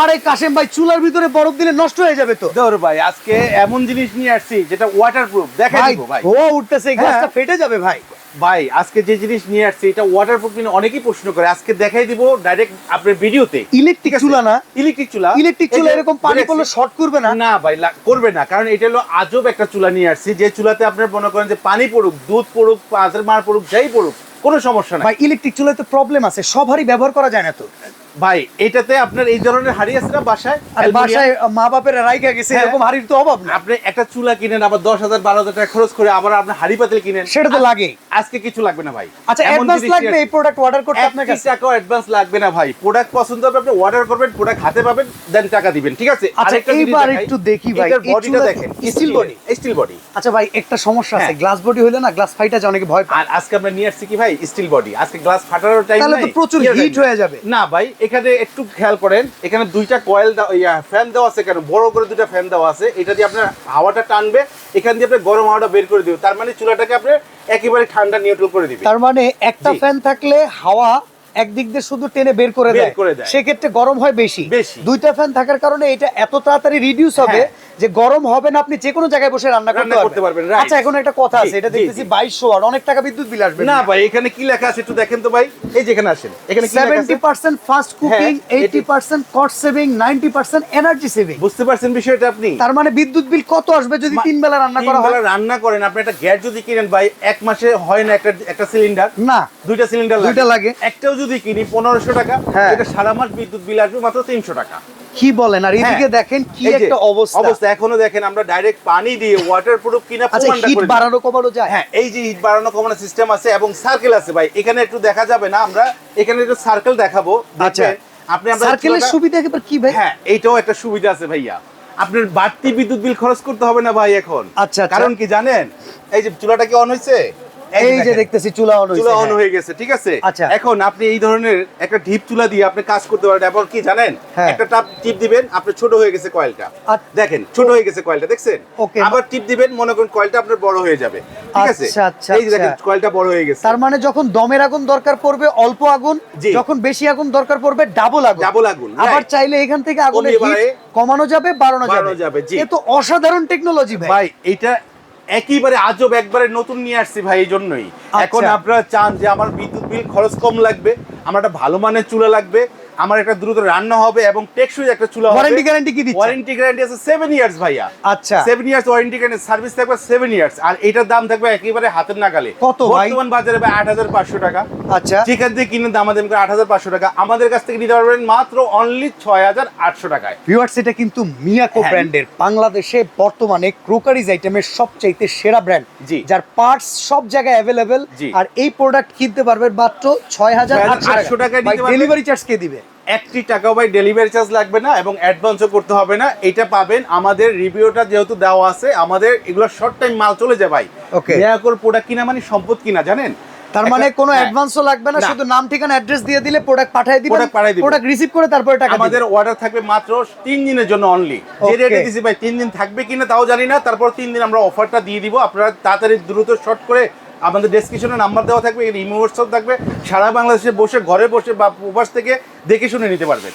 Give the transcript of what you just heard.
আরে কাশেম ভাই চুলার ভিতরে বরফ দিলে নষ্ট হয়ে যাবে তো। ধর ভাই আজকে এমন জিনিস নিয়ে আসছি যেটা ওয়াটার প্রুফ দেখাই ভাই। ধোয়া উঠতেছে গ্লাসটা হ্যাঁ। ফেটে যাবে ভাই। ভাই আজকে যে জিনিস নিয়ে আসছি এটা ওয়াটার প্রুফ কিনে অনেকেই প্রশ্ন করে। আজকে দেখাই দিব ডাইরেক্ট আপনার ভিডিওতে ইলেকট্রিক চুলা না? ইলেকট্রিক চুলা। ইলেকট্রিক চুলা এরকম পানি। পড়লে শর্ট করবে না? না ভাই করবে না। কারণ এটা হলো আজব একটা চুলা নিয়ে আসছি যে চুলাতে আপনার মনে করেন যে পানি পড়ুক দুধ পড়ুক পাঁচের মার পড়ুক যাই পড়ুক কোনো সমস্যা নাই। ভাই ইলেকট্রিক চুলাতে প্রবলেম আছে সবারই ব্যবহার করা যায় না তো। ভাই এটাতে আপনার এই ধরনের হাড়ি আছে না বাসায়? বাসায় মা বাপের রাইখা গেছে হ্যাঁ। এরকম হাড়ির তো অভাব না। আপনি একটা চুলা কিনেন আবার দশ হাজার বারো হাজার টাকা খরচ করে আবার আপনি হাড়ি পাতিল কিনেন। সেটা তো লাগে। আজকে কিছু লাগবে না ভাই। আচ্ছা অ্যাডভান্স লাগবে এই প্রোডাক্ট অর্ডার করতে আপনার কাছে? টাকাও অ্যাডভান্স লাগবে না ভাই। প্রোডাক্ট পছন্দ হবে আপনি অর্ডার করবেন প্রোডাক্ট হাতে পাবেন দেন টাকা দিবেন ঠিক আছে? আচ্ছা, এইবার। একটু দেখি ভাই, বডিটা দেখেন স্টিল বডি স্টিল বডি আচ্ছা ভাই একটা সমস্যা আছে হ্যাঁ। গ্লাস বডি হইলে না গ্লাস ফাইটা যায় অনেকে ভয় পায়। আর আজকে আমরা নিয়ে আসছি কি ভাই? স্টিল বডি আজকে গ্লাস ফাটানোর টাইম তাহলে তো প্রচুর হিট হয়ে যাবে। না ভাই এখানে একটু খেয়াল করেন এখানে দুইটা কয়েল ফ্যান দেওয়া আছে কেন বড় করে দুইটা ফ্যান দেওয়া আছে এটা দিয়ে আপনার হাওয়াটা টানবে এখান দিয়ে আপনার গরম হাওয়াটা বের করে দিবে তার মানে চুলাটাকে আপনি একেবারে ঠান্ডা নিউট্রাল করে দিবে তার মানে একটা ফ্যান থাকলে হাওয়া একদিক দিয়ে শুধু টেনে বের করে দেয়। সেক্ষেত্রে গরম হয় বেশি। দুইটা ফ্যান থাকার কারণে এটা এত তাড়াতাড়ি রিডিউস হবে হ্যাঁ। যে গরম হবে না আপনি যে কোনো জায়গায় বসে রান্না করতে করতে পারবেন। আচ্ছা এখন একটা কথা আছে এটা দেখতেছি জি। বাইশশো ওয়াট অনেক টাকা বিদ্যুৎ বিল আসবে। না ভাই এখানে কি লেখা আছে একটু দেখেন তো ভাই। এই যেখানে আসেন এখানে কি লেখা সেভেন্টি আছে পার্সেন্ট ফাস্ট কুকিং হ্যাঁ, eighty eighty- percent cost saving ninety percent energy saving বুঝতে পারছেন বিষয়টা আপনি? তার মানে বিদ্যুৎ বিল কত আসবে যদি তিন বেলা রান্না করা হয়? রান্না করেন আপনি একটা গ্যাস যদি কিনেন ভাই এক মাসে হয় না একটা একটা সিলিন্ডার না। দুইটা সিলিন্ডার দুইটা লাগে। একটাও যদি কিনি পনেরোশো টাকা হ্যাঁ। এটা সারা মাস বিদ্যুৎ বিল আসবে মাত্র তিনশো টাকা। কি বলেন? আর এদিকে হ্যাঁ। দেখেন কি একটা অবস্থা। অবস্থা এখনও দেখেন আমরা ডাইরেক্ট পানি দিয়ে ওয়াটার প্রুফ কিনা আচ্ছা প্রমাণটা হিট বাড়ানো কমানো যায়? হ্যাঁ এই যে হিট বাড়ানো কমানো সিস্টেম আছে এবং সার্কেল আছে ভাই। এখানে একটু দেখা যাবে না আমরা। এখানে একটু সার্কেল দেখাবো। আচ্ছা। আপনি আমরা সার্কেলের সুবিধা একেবারে কি ভাই? হ্যাঁ এইটাও একটা সুবিধা আছে ভাইয়া। আপনার বাড়তি বিদ্যুৎ বিল খরচ করতে হবে না ভাই এখন। আচ্ছা, আচ্ছা। কারণ কি জানেন? এই যে চুলাটা কি অন হয়েছে এই যে দেখতেছি চুলা অন চুলা অন হয়ে। গেছে ঠিক আছে? আচ্ছা। এখন আপনি এই ধরনের একটা ঢিপ চুলা দিয়ে আপনি কাজ করতে পারেন এবং কি জানেন? হ্যাঁ। একটা টাপ টিপ দিবেন আপনার ছোট হয়ে গেছে কয়েলটা আচ্ছা। দেখেন ছোট হয়ে গেছে কয়েলটা দেখছেন? আবার টিপ দিবেন মনে করেন কয়েলটা আপনার বড় হয়ে যাবে ঠিক আছে? আচ্ছা, আচ্ছা, এই দেখেন আচ্ছা। কয়েলটা বড় হয়ে গেছে। তার মানে যখন দমের আগুন দরকার পড়বে অল্প আগুন। যখন বেশি আগুন দরকার পড়বে ডাবল আগুন। Double আগুন, আবার চাইলে এখান থেকে আগুনের হিট কমানো যাবে বাড়ানো যাবে, এ তো অসাধারণ টেকনোলজি ভাই। ভাই এটা একেবারে আজব একবারে নতুন নিয়ে আসছি ভাই এই জন্যই আচ্ছা। এখন আপনারা চান যে আমার বিদ্যুৎ বিল খরচ কম লাগবে আমার একটা ভালো মানের চুলা লাগবে আমার একটা দ্রুত রান্না হবে এবং টেকসই একটা চুলা হবে। ওয়ারেন্টি গ্যারান্টি কি দিচ্ছে ওয়ারেন্টি গ্যারান্টি আছে সেভেন ইয়ার্স ভাইয়া। আচ্ছা। Seven years warranty guarantee service থাকবে সেভেন ইয়ার্স আর এটার দাম থাকবে একেবারে হাতের নাগালে। কত ভাই? বর্তমান বাজারে ভাই আট হাজার পাঁচশো টাকা। আচ্ছা। যেখান থেকে কিনে দাম আমাদের আট হাজার পাঁচশো টাকা। আমাদের কাছ থেকে নিতে পারবেন মাত্র অনলি ছয় হাজার আটশো টাকায়। ভিউয়ার্স এটা কিন্তু মিয়াকো। ব্র্যান্ডের বাংলাদেশে বর্তমানে ক্রোকারিজ আইটেমের সবচাইতে সেরা ব্র্যান্ড জি। যার পার্টস সব জায়গায় অ্যাভেলেবেল আর এই প্রোডাক্ট কিনতে পারবেন মাত্র ছয় হাজার 6,800 টাকায়। ডেলিভারি চার্জ কে দিবে? একটি টাকাও ভাই ডেলিভারি চার্জ লাগবে না এবং অ্যাডভান্সও করতে হবে না এটা পাবেন আমাদের রিভিউটা যেহেতু দেওয়া আছে আমাদের এগুলো শর্ট টাইম মাল চলে যায় ভাই Okay. মেয়াকোর প্রোডাক্ট কিনা মানে সম্পদ কিনা জানেন তার মানে কোনো। অ্যাডভান্সও লাগবে না। শুধু নাম ঠিকানা অ্যাড্রেস দিয়ে দিলে প্রোডাক্ট পাঠিয়ে দিবেন Product পাঠিয়ে দিবেন। প্রোডাক্ট রিসিভ করে তারপরে টাকা আমাদের অর্ডার থাকবে মাত্র তিন দিনের জন্য অনলি যে. রেটে দিছি ভাই তিন দিন থাকবে কিনা তাও জানি না তারপর তিন দিন আমরা অফারটা দিয়ে দিব আপনারা তাড়াতাড়ি দ্রুত শর্ট করে আমাদের ডেসক্রিপশনে নাম্বার দেওয়া থাকবে ইমো হোয়াটসঅ্যাপ থাকবে। সারা বাংলাদেশে বসে, ঘরে বসে বা প্রবাস থেকে দেখে শুনে নিতে পারবেন।